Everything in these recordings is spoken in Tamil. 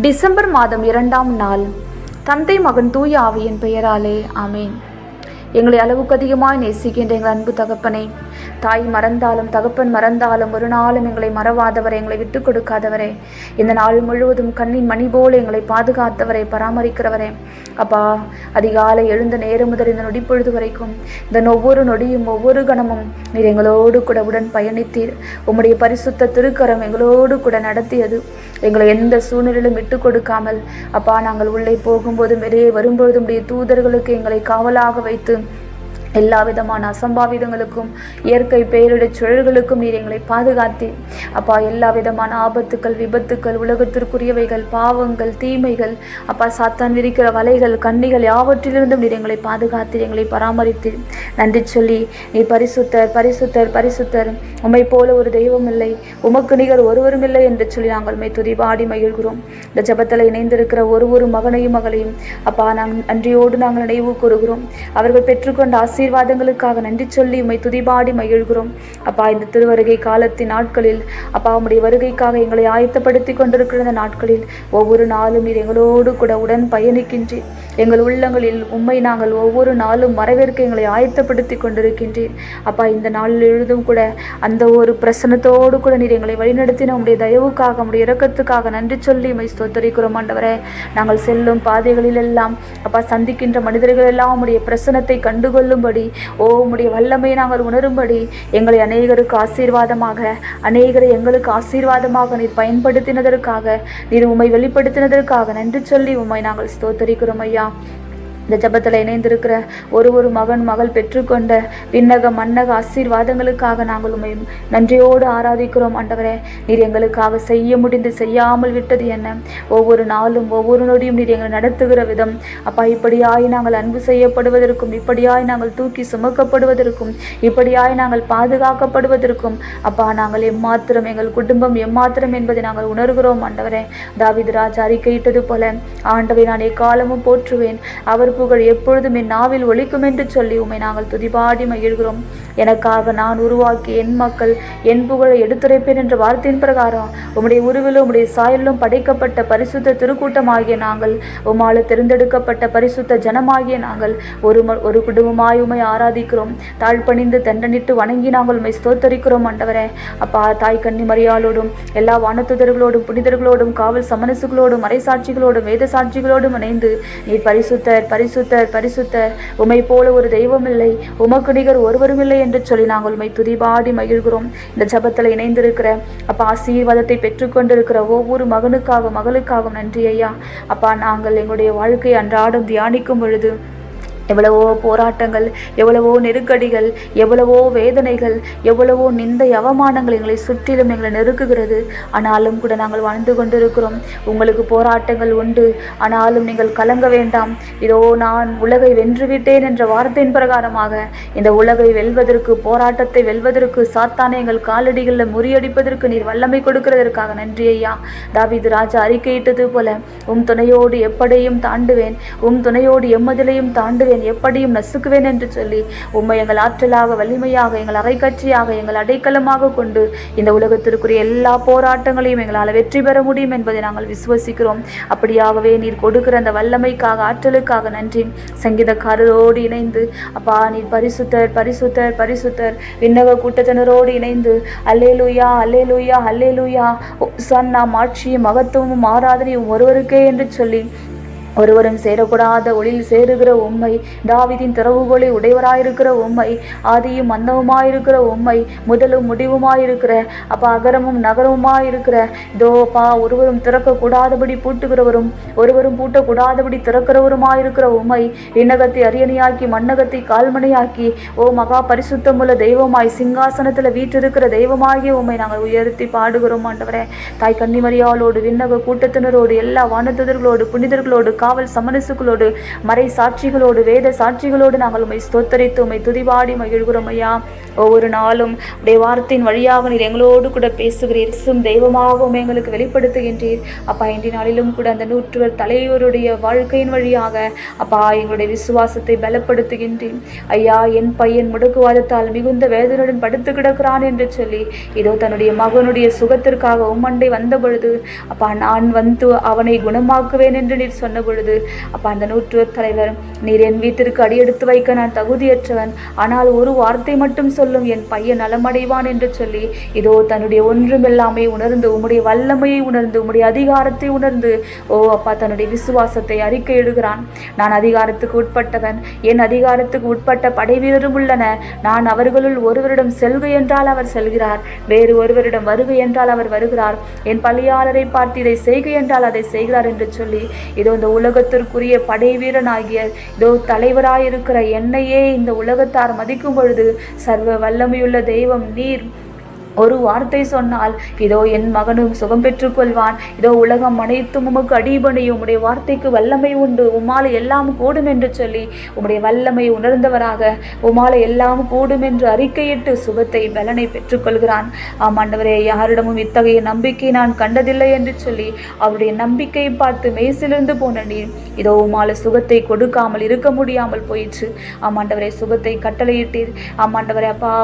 டிசம்பர் மாதம் இரண்டாம் நாள். தந்தை மகன் தூய ஆவியின் பெயராலே ஆமேன். எங்களை அளவுக்கு அதிகமாய் நேசிக்கின்ற எங்கள் அன்பு தகப்பனை தாய் மறந்தாலும் தகப்பன் மறந்தாலும் ஒரு நாளும் எங்களை மறவாதவரை எங்களை விட்டு கொடுக்காதவரே. இந்த நாள் முழுவதும் கண்ணின் மணி போல எங்களை பாதுகாத்தவரை பராமரிக்கிறவரே. அப்பா அதிகாலை எழுந்த நேரம் முதல் இந்த நொடிப்பொழுது வரைக்கும் இந்த ஒவ்வொரு நொடியும் ஒவ்வொரு கணமும் நீர் எங்களோடு கூட உடன் பயணித்தீர். உம்முடைய பரிசுத்த திருக்கரம் எங்களோடு கூட நடத்தியது. எங்களை எந்த சூழ்நிலையிலும் விட்டு கொடுக்காமல் அப்பா நாங்கள் உள்ளே போகும்போதும் வெளியே வரும்பொழுதும் உடைய தூதர்களுக்கு எங்களை காவலாக வைத்து எல்லா விதமான அசம்பாவிதங்களுக்கும் இயற்கை பேரிடர் சுழல்களுக்கும் நீர் எங்களை பாதுகாத்தீர் அப்பா எல்லா விதமான ஆபத்துக்கள் விபத்துக்கள் உலகத்திற்குரியவைகள் பாவங்கள் தீமைகள் அப்பா சாத்தான் விரிக்கிற வலைகள் கண்ணிகள் யாவற்றிலிருந்தும் நீர் எங்களை பாதுகாத்து எங்களை பராமரித்து நன்றி சொல்லி நீ பரிசுத்தர் பரிசுத்தர் பரிசுத்தர். உமை போல ஒரு தெய்வம் இல்லை உமக்கு நிகர் ஒருவரும் இல்லை என்று சொல்லி நாங்கள் உண்மை துதிபாடி மகிழ்கிறோம். இந்த ஜபத்தில் இணைந்திருக்கிற ஒரு ஒரு மகனையும் மகளையும் அப்பா நாங்கள் நன்றியோடு நாங்கள் நினைவு கூறுகிறோம். அவர்கள் பெற்றுக்கொண்ட ஆசை ஆசீர்வாதங்களுக்காக நன்றி சொல்லி உமை துதிபாடி மகிழ்கிறோம். அப்பா இந்த திருவருகை காலத்தின் நாட்களில் அப்பா உம்முடைய வருகைக்காக எங்களை ஆயத்தப்படுத்தி கொண்டிருக்கிற இந்த நாட்களில் ஒவ்வொரு நாளும் நீர் எங்களோடு கூட உடன் பயணிக்கின்றீர். எங்கள் உள்ளங்களில் உண்மை நாங்கள் ஒவ்வொரு நாளும் வரவேற்க எங்களை ஆயத்தப்படுத்தி கொண்டிருக்கின்றீர். அப்பா இந்த நாளில் எழுதும் கூட அந்த ஒரு பிரசனத்தோடு கூட நீர் எங்களை வழிநடத்தின உம்முடைய தயவுக்காக உம்முடைய இறக்கத்துக்காக நன்றி சொல்லி உமை ஸ்தோத்தரிக்கிறோம் ஆண்டவரே. நாங்கள் செல்லும் பாதைகளில் எல்லாம் அப்பா சந்திக்கின்ற மனிதர்கள் எல்லாம் உம்முடைய பிரசனத்தை உணரும்படி ஓ உம்முடைய வல்லமையை நாங்கள் உணரும்படி எங்களை அநேகருக்கு ஆசீர்வாதமாக அநேகரை எங்களுக்கு ஆசீர்வாதமாக நீர் பயன்படுத்தினதற்காக நீர் உம்மை வெளிப்படுத்தினதற்காக நன்றி சொல்லி உம்மை நாங்கள் ஸ்தோத்தரிக்கிறோம் ஐயா. இந்த ஜபத்தில் இணைந்திருக்கிற ஒரு ஒரு மகன் மகள் பெற்றுக்கொண்ட விண்ணக மன்னக ஆசீர்வாதங்களுக்காக நாங்கள் உண்மை நன்றியோடு ஆராதிக்கிறோம். ஆண்டவரே நீர் எங்களுக்காக செய்ய முடிந்து செய்யாமல் விட்டது என்ன? ஒவ்வொரு நாளும் ஒவ்வொரு நொடியும் நீர் எங்களை நடத்துகிற விதம். அப்பா இப்படியாய் நாங்கள் அன்பு செய்யப்படுவதற்கும் இப்படியாய் நாங்கள் தூக்கி சுமக்கப்படுவதற்கும் இப்படியாய் நாங்கள் பாதுகாக்கப்படுவதற்கும் அப்பா நாங்கள் எம்மாத்திரம் எங்கள் குடும்பம் எம்மாத்திரம் என்பதை நாங்கள் உணர்கிறோம். ஆண்டவரே தாவிது ராஜா அறிக்கையிட்டது போல ஆண்டவை நான் எக்காலமும் போற்றுவேன். அவர் புகழ் எப்பொழுதும் என் நாவில் ஒழிக்கும் என்று சொல்லி உம்மை நாங்கள் துதிபாடி மகிழ்கிறோம். எனக்காக நான் உருவாக்கி என் மக்கள் என் புகழை எடுத்துரைப்பேன் என்ற வார்த்தையின் பிரகாரம் உம்முடைய உருவிலும் உம்முடைய சாயலிலும் படைக்கப்பட்ட பரிசுத்த திருக்கூட்டமாகிய நாங்கள் உமால தேர்ந்தெடுக்கப்பட்ட பரிசுத்த ஜனமாகிய நாங்கள் ஒரு ஒரு குடும்பமாய் உமை ஆராதிக்கிறோம். தாழ்பணிந்து தண்டனிட்டு வணங்கி நாங்கள் உம்மை ஸ்தோத்தரிக்கிறோம் ஆண்டவரே. அப்பா தாய் கன்னி மரியாளோடும் எல்லா வானத்துதர்களோடும் புனிதர்களோடும் காவல் சமனசுகளோடும் மறைசாட்சிகளோடும் வேத சாட்சிகளோடும் இணைந்து நீர் பரிசுத்தர் பரிசுத்தர் பரிசுத்தர் உம்மை போல ஒரு தெய்வம் இல்லை உமக்கு நிகர் ஒருவரும் இல்லை என்று சொல்லி நாங்கள் உம்மை துதிபாடி மகிழ்கிறோம். இந்த ஜபத்தில் இணைந்திருக்கிற அப்பா ஆசீர்வாதத்தை பெற்றுக்கொண்டிருக்கிற ஒவ்வொரு மகனுக்காக மகளுக்காகவும் நன்றி ஐயா. அப்பா நாங்கள் எங்களுடைய வாழ்க்கையை அன்றாடம் தியானிக்கும் பொழுது எவ்வளவோ போராட்டங்கள் எவ்வளவோ நெருக்கடிகள் எவ்வளவோ வேதனைகள் எவ்வளவோ நிந்தை அவமானங்கள் எங்களை சுற்றிலும் எங்களை நெருக்குகிறது. ஆனாலும் கூட நாங்கள் வாழ்ந்து கொண்டிருக்கிறோம். உங்களுக்கு போராட்டங்கள் உண்டு. ஆனாலும் நீங்கள் கலங்க வேண்டாம். இதோ நான் உலகை வென்றுவிட்டேன் என்ற வார்த்தையின் பிரகாரமாக இந்த உலகை வெல்வதற்கு போராட்டத்தை வெல்வதற்கு சாத்தானை எங்கள் காலடிகளில் முறியடிப்பதற்கு நீர் வல்லமை கொடுக்கிறதற்காக நன்றி ஐயா. தாவிது ராஜா அறிக்கையிட்டது போல உம் துணையோடு எப்படையும் தாண்டுவேன். உம் துணையோடு எம்மதிலையும் தாண்டுவேன். எப்படியும் நசுக்குவேன் என்று சொல்லி உம்மை எங்கள் ஆற்றலாக வலிமையாக எங்கள் அரைக்கட்சியாக எங்கள் அடைக்கலமாக கொண்டு இந்த உலகத்திற்குரிய எல்லா போராட்டங்களையும் எங்களால் வெற்றி பெற முடியும் என்பதை நாங்கள் விசுவசிக்கிறோம். அப்படியாகவே நீர் கொடுக்கிற அந்த வல்லமைக்காக ஆற்றலுக்காக நன்றி. சங்கீதக்காரரோடு இணைந்து அப்பா நீர் பரிசுத்தர் பரிசுத்தர் பரிசுத்தர். விண்ணக கூட்டத்தினரோடு இணைந்து அல்லே லூயா அல்லே லூயா அல்லேலூயா. சன் சன்னா மாட்சியும் மகத்துவமும் ஆராதனையும் ஒருவருக்கே என்று சொல்லி ஒருவரும் சேரக்கூடாத ஒளியில் சேருகிற உண்மை தாவிதின் திறவுகோலை உடையவராயிருக்கிற உண்மை ஆதியும் மந்தவுமாயிருக்கிற உண்மை முதலும் முடிவுமாயிருக்கிற அப்போ அகரமும் நகரமுமாயிருக்கிற பா ஒருவரும் திறக்கக்கூடாதபடி பூட்டுகிறவரும் ஒருவரும் பூட்டக்கூடாதபடி திறக்கிறவருமாயிருக்கிற உண்மை விண்ணகத்தை அரியணையாக்கி மண்ணகத்தை கால்மனையாக்கி ஓ மகா பரிசுத்தமுள்ள தெய்வமாய் சிங்காசனத்தில் வீற்றிருக்கிற தெய்வமாகிய உண்மை நாங்கள் உயர்த்தி பாடுகிறோம் ஆண்டவரே. தாய் கன்னிமரியாளோடு விண்ணக கூட்டத்தினரோடு எல்லா வானத்துதர்களோடு புனிதர்களோடு காவல் சமரசுகளோடு மறை சாட்சிகளோடு வேத சாட்சிகளோடு நாங்கள் உம்மை ஸ்தோத்தரித்து உம்மை துதிபாடி மகிழ்கிறோம் ஐயா. ஒவ்வொரு நாளும் உடைய வார்த்தையின் வழியாக நீர் எங்களோடு கூட பேசுகிறீர். சும் தெய்வமாகவும் எங்களுக்கு வெளிப்படுத்துகின்றீர். அப்பா இன்றைய நாளிலும் கூட அந்த நூற்றுவர் தலைவருடைய வாழ்க்கையின் வழியாக அப்பா எங்களுடைய விசுவாசத்தை பலப்படுத்துகின்றேன். ஐயா என் பையன் முடக்குவாதத்தால் மிகுந்த வேதனையுடன் படுத்து கிடக்கிறான் என்று சொல்லி இதோ தன்னுடைய மகனுடைய சுகத்திற்காக உம்மண்டை வந்த பொழுது அப்பா நான் வந்து அவனை குணமாக்குவேன் என்று நீர் சொன்ன பொழுது அப்பா அந்த நூற்றுவர் தலைவர் நீர் என் வீட்டிற்கு அடியெடுத்து வைக்க நான் தகுதியற்றவன். ஆனால் ஒரு வார்த்தை மட்டும் சொல்லும் என் பையன் நலமடைவான் என்று சொல்லி இதோ தன்னுடைய ஒன்றுமில்லாமை உணர்ந்து உம்முடைய வல்லமையை உணர்ந்து உம்முடைய அதிகாரத்தை உணர்ந்து ஓ அப்பா தன்னுடைய விசுவாசத்தை அறிக்கையிடுகிறான் நான் அதிகாரத்துக்கு உட்பட்டவன். என் அதிகாரத்துக்கு உட்பட்ட படை வீரரும் உள்ளன. நான் அவர்களுள் ஒருவரிடம் செல்கு என்றால் அவர் செல்கிறார். வேறு ஒருவரிடம் வருக என்றால் அவர் வருகிறார். என் பலியாளரை பார்த்து இதை செய்கு என்றால் அதை செய்கிறார் என்று சொல்லி இதோ இந்த உலகத்திற்குரிய படை வீரனாகிய இதோ தலைவராயிருக்கிற என்னையே இந்த உலகத்தார் மதிக்கும் பொழுது சர்வ வல்லமையுள்ள தெய்வம் நீர் ஒரு வார்த்தை சொன்னால் இதோ என் மகனும் சுகம் பெற்றுக்கொள்வான். இதோ உலகம் அனைத்தும் உமக்கு அடிபணியும். உம்முடைய வார்த்தைக்கு வல்லமை உண்டு. உம்மால எல்லாம் கூடும் என்று சொல்லி உம்முடைய வல்லமை உணர்ந்தவராக உமால எல்லாம் கூடும் என்று அறிக்கையிட்டு சுகத்தை பலனை பெற்றுக்கொள்கிறான். ஆமாண்டவரே யாரிடமும் இத்தகைய நம்பிக்கை நான் கண்டதில்லை என்று சொல்லி அவருடைய நம்பிக்கையை பார்த்து மெய்சிலிருந்து போன நீர் இதோ உமால சுகத்தை கொடுக்காமல் இருக்க முடியாமல் போயிற்று. ஆமாண்டவரே சுகத்தை கட்டளையிட்டீர். ஆமாண்டவரே அப்பா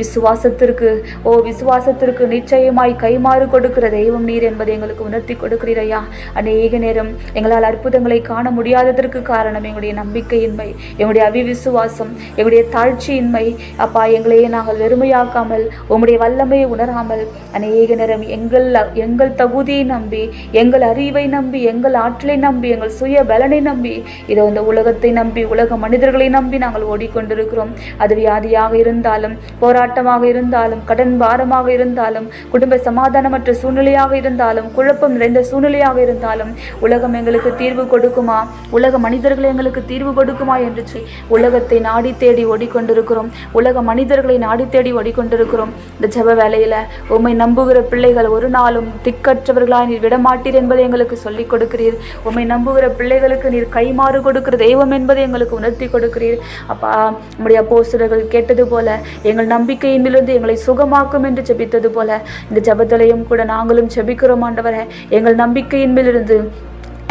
விசுவாசத்திற்கு ஓ விசுவாசத்திற்கு நிச்சயமாய் கைமாறு கொடுக்கிற தெய்வம் நீர் என்பதை எங்களுக்கு உணர்த்தி கொடுக்கிறீர் ஐயா அநேக நேரம் எங்களால் அற்புதங்களை காண முடியாததற்கு காரணம் எங்களுடைய நம்பிக்கையின்மை எங்களுடைய அவிவிசுவாசம் எங்களுடைய தாழ்ச்சியின்மை. அப்பா எங்களையே நாங்கள் வெறுமையாக்காமல் உங்களுடைய வல்லமையை உணராமல் அநேக நேரம் எங்கள் எங்கள் தகுதியை நம்பி எங்கள் அறிவை நம்பி எங்கள் ஆற்றலை நம்பி எங்கள் சுய பலனை நம்பி இதோ இந்த உலகத்தை நம்பி உலக மனிதர்களை நம்பி நாங்கள் ஓடிக்கொண்டிருக்கிறோம். அது வியாதியாக இருந்தாலும் போராட்டமாக இருந்தாலும் கடன் பாரமாக இருந்தாலும் குடும்ப சமாதானமற்ற சூழ்நிலையாக இருந்தாலும் குழப்பம் நிறைந்த சூழ்நிலையாக இருந்தாலும் உலகம் எங்களுக்கு தீர்வு கொடுக்குமா? உலக மனிதர்கள் எங்களுக்கு தீர்வு கொடுக்குமா என்று சொல்லி உலகத்தை நாடி தேடி ஓடிக்கொண்டிருக்கிறோம். உலக மனிதர்களை நாடி தேடி ஓடிக்கொண்டிருக்கிறோம். இந்த ஜெப வேலையில் உம்மை நம்புகிற பிள்ளைகள் ஒரு நாளும் திக்கற்றவர்களாய் நீர் விடமாட்டீர் என்பதை எங்களுக்கு சொல்லிக் கொடுக்கிறீர். உம்மை நம்புகிற பிள்ளைகளுக்கு நீர் கைமாறு கொடுக்கிற தெய்வம் என்பதை எங்களுக்கு உணர்த்தி கொடுக்கிறீர். அப்பா நம்முடைய போஸ்டர்கள் கேட்டது போல எங்கள் நம்பிக்கையிலிருந்து எங்களை சுகமாக்கும் என்று ஜெபித்தது போல. இந்த ஜெபத்திலையும் கூட நாங்களும் ஜெபிக்கிறோம் ஆண்டவரே. எங்கள் நம்பிக்கையின் மேலிருந்து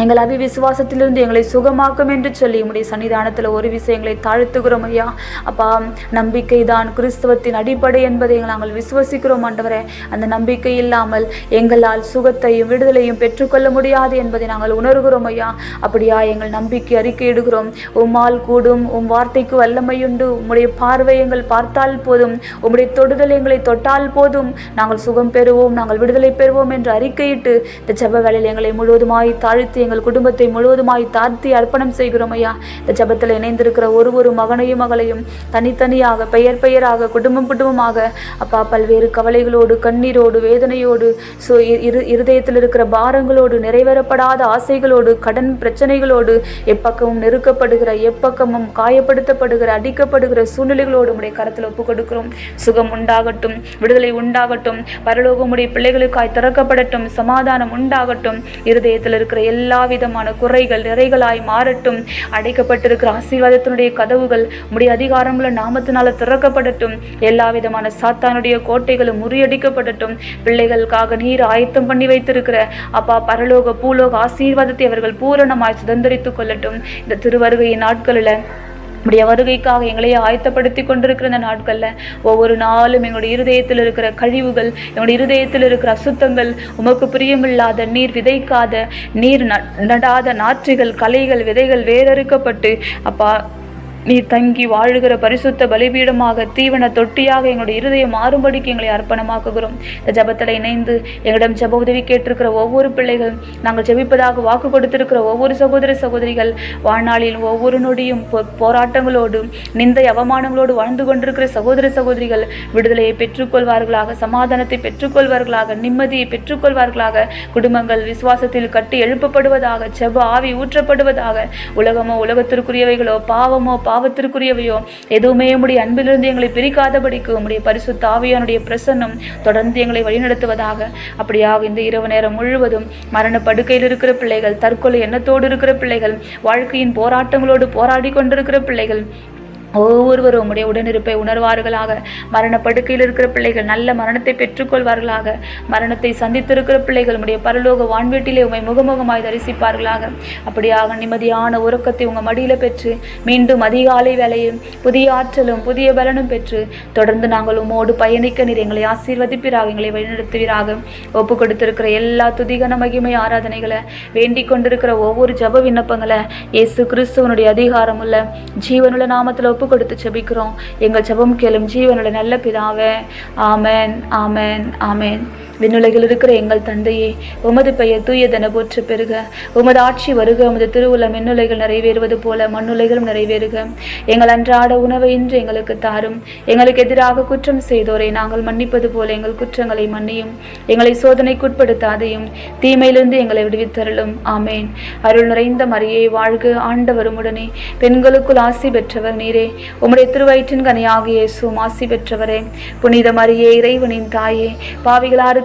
எங்கள் அபிவிசுவாசத்திலிருந்து எங்களை சுகமாக்கும் என்று சொல்லி உம்முடைய சன்னிதானத்தில் ஒரு விஷயங்களை தாழ்த்துகிறோம் ஐயா. அப்பா நம்பிக்கை தான் கிறிஸ்தவத்தின் அடிப்படை என்பதை நாங்கள் விசுவசிக்கிறோம் ஆண்டவரே. அந்த நம்பிக்கை இல்லாமல் எங்களால் சுகத்தையும் விடுதலையும் பெற்றுக்கொள்ள முடியாது என்பதை நாங்கள் உணர்கிறோம் ஐயா. அப்படியா எங்கள் நம்பிக்கை அறிக்கையிடுகிறோம். உம்மால் கூடும் உம் வார்த்தைக்கு வல்லமையுண்டு உம்முடைய பார்வை எங்கள் பார்த்தால் போதும். உம்முடைய தொடுதல் எங்களை தொட்டால் போதும். நாங்கள் சுகம் பெறுவோம் நாங்கள் விடுதலை பெறுவோம் என்று அறிக்கையிட்டு இந்த செவ்வ வேலையில் எங்களை முழுவதுமாய் தாழ்த்தி எங்கள் குடும்பத்தை முழுவதுமாய் தாழ்த்தி அர்ப்பணம் செய்கிறோம் ஐயா. இந்த ஜபத்தில் இணைந்திருக்கிற ஒரு ஒரு மகனையும் மகளையும் தனித்தனியாக பெயர் பெயராக குடும்பம் குடும்பமாக அப்பா பல்வேறு கவலைகளோடு கண்ணீரோடு வேதனையோடு ஸோ இரு இருதயத்தில் இருக்கிற பாரங்களோடு நிறைவேறப்படாத ஆசைகளோடு கடன் பிரச்சனைகளோடு எப்பக்கமும் நெருக்கப்படுகிற எப்பக்கமும் காயப்படுத்தப்படுகிற அடிக்கப்படுகிற சூழ்நிலைகளோடு உடைய கரத்தில் ஒப்பு கொடுக்கிறோம் சுகம் உண்டாகட்டும் விடுதலை உண்டாகட்டும் பரலோகமுடைய பிள்ளைகளுக்காய் திறக்கப்படட்டும் சமாதானம் உண்டாகட்டும். இருதயத்தில் இருக்கிற எல்லா விதமான குறைகள் நிறைகளாய் மாறட்டும். அடைக்கப்பட்டிருக்கிற ஆசீர்வாதத்தினுடைய கதவுகள் முடிய அதிகாரமுள்ள நாமத்தினால திறக்கப்படட்டும். எல்லா விதமான சாத்தானுடைய கோட்டைகளும் முறியடிக்கப்படட்டும். பிள்ளைகளுக்காக நீர் ஆயத்தம் பண்ணி வைத்திருக்கிற அப்பா பரலோக பூலோக ஆசீர்வாதத்தை அவர்கள் பூரணமாய் சுதந்திரித்துக் கொள்ளட்டும். இந்த திருவருகையின் நாட்களில் உடைய வருகைக்காக எங்களை ஆயத்தப்படுத்தி கொண்டிருக்கிற இந்த நாட்களில் ஒவ்வொரு நாளும் எங்களுடைய இருதயத்தில் இருக்கிற கழிவுகள் எங்களுடைய இருதயத்தில் இருக்கிற அசுத்தங்கள் உமக்கு பிரியமில்லாத நீர் விதைக்காத நீர் நடாத நாற்றுகள் களைகள் விதைகள் வேறறுக்கப்பட்டு அப்பா நீ தங்கி வாழுகிற பரிசுத்த பலிபீடமாக தீவன தொட்டியாக எங்களுடைய இருதயம் மாறும்படிக்கு எங்களை அர்ப்பணமாக்குகிறோம். இந்த ஜெபத்தில் இணைந்து எங்களிடம் ஜெப உதவி கேட்டிருக்கிற ஒவ்வொரு பிள்ளைகள் நாங்கள் ஜெபிப்பதாக வாக்கு கொடுத்திருக்கிற ஒவ்வொரு சகோதர சகோதரிகள் வாழ்நாளில் ஒவ்வொரு நொடியும் போ- போராட்டங்களோடு நிந்தை அவமானங்களோடு வாழ்ந்து கொண்டிருக்கிற சகோதர சகோதரிகள் விடுதலையை பெற்றுக்கொள்வார்களாக சமாதானத்தை பெற்றுக்கொள்வார்களாக நிம்மதியை பெற்றுக்கொள்வார்களாக குடும்பங்கள் விசுவாசத்தில் கட்டி எழுப்பப்படுவதாக செப ஆவி ஊற்றப்படுவதாக உலகமோ உலகத்திற்குரியவைகளோ பாவமோ பா பாவத்திற்குரியவையோ. எதுவுமே உடைய அன்பிலிருந்து எங்களை பிரிக்காதபடிக்கு உம்முடைய பரிசு தாவியானுடைய பிரசன்னம் தொடர்ந்து எங்களை வழிநடத்துவதாக. அப்படியாக இந்த இரவு நேரம் முழுவதும் மரண படுக்கையில் இருக்கிற பிள்ளைகள் தற்கொலை எண்ணத்தோடு இருக்கிற பிள்ளைகள் வாழ்க்கையின் போராட்டங்களோடு போராடி கொண்டிருக்கிற பிள்ளைகள் ஒவ்வொருவரும் உங்களுடைய உடனிருப்பை உணர்வார்களாக. மரண படுக்கையில் இருக்கிற பிள்ளைகள் நல்ல மரணத்தை பெற்றுக்கொள்வார்களாக. மரணத்தை சந்தித்திருக்கிற பிள்ளைகள் உம்முடைய பரலோக வான்வீட்டிலே உண்மை முகமுகமாய் தரிசிப்பார்களாக. அப்படியாக நிம்மதியான உறக்கத்தை உங்கள் மடியில் பெற்று மீண்டும் அதிகாலை வேலையும் புதிய ஆற்றலும் புதிய பலனும் பெற்று தொடர்ந்து நாங்கள் உமோடு பயணிக்க நீர் எங்களை ஆசீர்வதிப்பீராக எங்களை வழிநடத்துவீராக. ஒப்பு கொடுத்திருக்கிற எல்லா துதிகன மகிமை ஆராதனைகளை வேண்டிக் கொண்டிருக்கிற ஒவ்வொரு ஜப விண்ணப்பங்களை இயேசு கிறிஸ்துவனுடைய அதிகாரமுள்ள ஜீவனுள்ள நாமத்தில் ஒப்பு கொடுத்து செபிக்கிறோம் எங்கள் செபம் கேளும் ஜீவனோட நல்ல பிதாவே. ஆமேன் ஆமேன் ஆமேன். விண்ணுலகில் இருக்கிற எங்கள் தந்தையே உமது பெயர் தூயதென போற்று பெறுக. உமது ஆட்சி வருக உமது திருவுள்ள மின்னுலைகள் நிறைவேறுவது போல மண்ணுலைகளும் நிறைவேறுக. எங்கள் அன்றாட உணவை இன்று எங்களுக்கு தாரும். எங்களுக்கு எதிராக குற்றம் செய்தோரை நாங்கள் மன்னிப்பது போல எங்கள் குற்றங்களை மன்னியும். எங்களை சோதனைக்குட்படுத்தாதையும் தீமையிலிருந்து எங்களை விடுவித்தருளும். ஆமேன். அருள் நிறைந்த மரியை வாழ்க ஆண்டவரும் உடனே பெண்களுக்குள் ஆசி பெற்றவர் நீரே. உம்முடைய திருவயிற்றின் கனியாகிய சும் ஆசி பெற்றவரே. புனித மரியே இறைவனின் தாயே. பாவிகளாறு